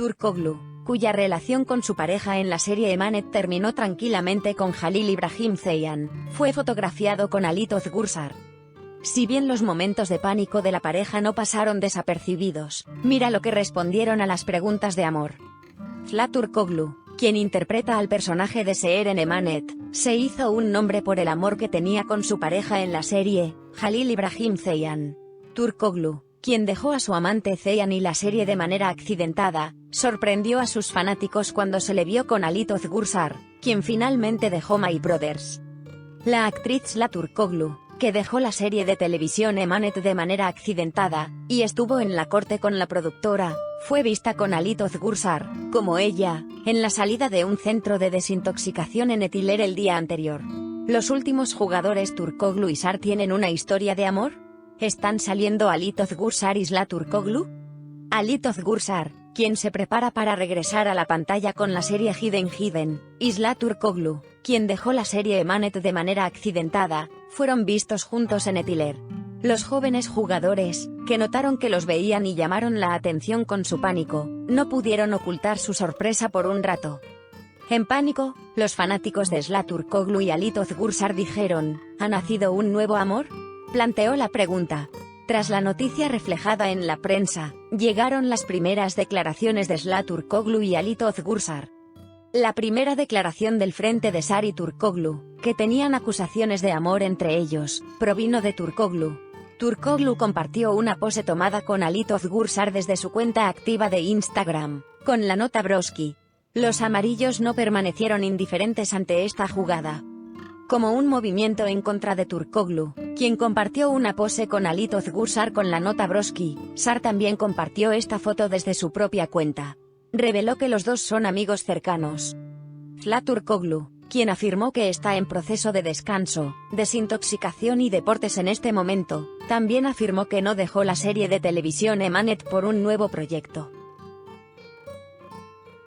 Turkoglu, cuya relación con su pareja en la serie Emanet terminó tranquilamente con Jalil Ibrahim Zeyan, fue fotografiado con Alit Ozgursar. Si bien los momentos de pánico de la pareja no pasaron desapercibidos, mira lo que respondieron a las preguntas de amor. Fla Turkoglu, quien interpreta al personaje de Seher en Emanet, se hizo un nombre por el amor que tenía con su pareja en la serie, Jalil Ibrahim Zeyan. Turkoglu, quien dejó a su amante Zeyan y la serie de manera accidentada, sorprendió a sus fanáticos cuando se le vio con Alit Ozgursar, quien finalmente dejó My Brothers. La actriz La Turkoglu, que dejó la serie de televisión Emanet de manera accidentada, y estuvo en la corte con la productora, fue vista con Alit Ozgursar, como ella, en la salida de un centro de desintoxicación en Etiler el día anterior. ¿Los últimos jugadores Turkoglu y Sar tienen una historia de amor? ¿Están saliendo Alit Ozgursar y Turkoglu? Alit Ozgursar, quien se prepara para regresar a la pantalla con la serie Hidden Hidden, Isla Turkoglu, quien dejó la serie Emanet de manera accidentada, fueron vistos juntos en Etiler. Los jóvenes jugadores, que notaron que los veían y llamaron la atención con su pánico, no pudieron ocultar su sorpresa por un rato. En pánico, los fanáticos de Turkoglu y Alit Ozgursar dijeron, ¿ha nacido un nuevo amor? Planteó la pregunta. Tras la noticia reflejada en la prensa, llegaron las primeras declaraciones de Turkoglu y Alit Ozgursar. La primera declaración del frente de Sari Turkoglu, que tenían acusaciones de amor entre ellos, provino de Turkoglu. Turkoglu compartió una pose tomada con Alit Ozgursar desde su cuenta activa de Instagram, con la nota Broski. Los amarillos no permanecieron indiferentes ante esta jugada como un movimiento en contra de Turkoglu, quien compartió una pose con Alit Ozgursar con la nota Broski, Sar también compartió esta foto desde su propia cuenta. Reveló que los dos son amigos cercanos. Fla Turkoglu, quien afirmó que está en proceso de descanso, desintoxicación y deportes en este momento, también afirmó que no dejó la serie de televisión Emanet por un nuevo proyecto.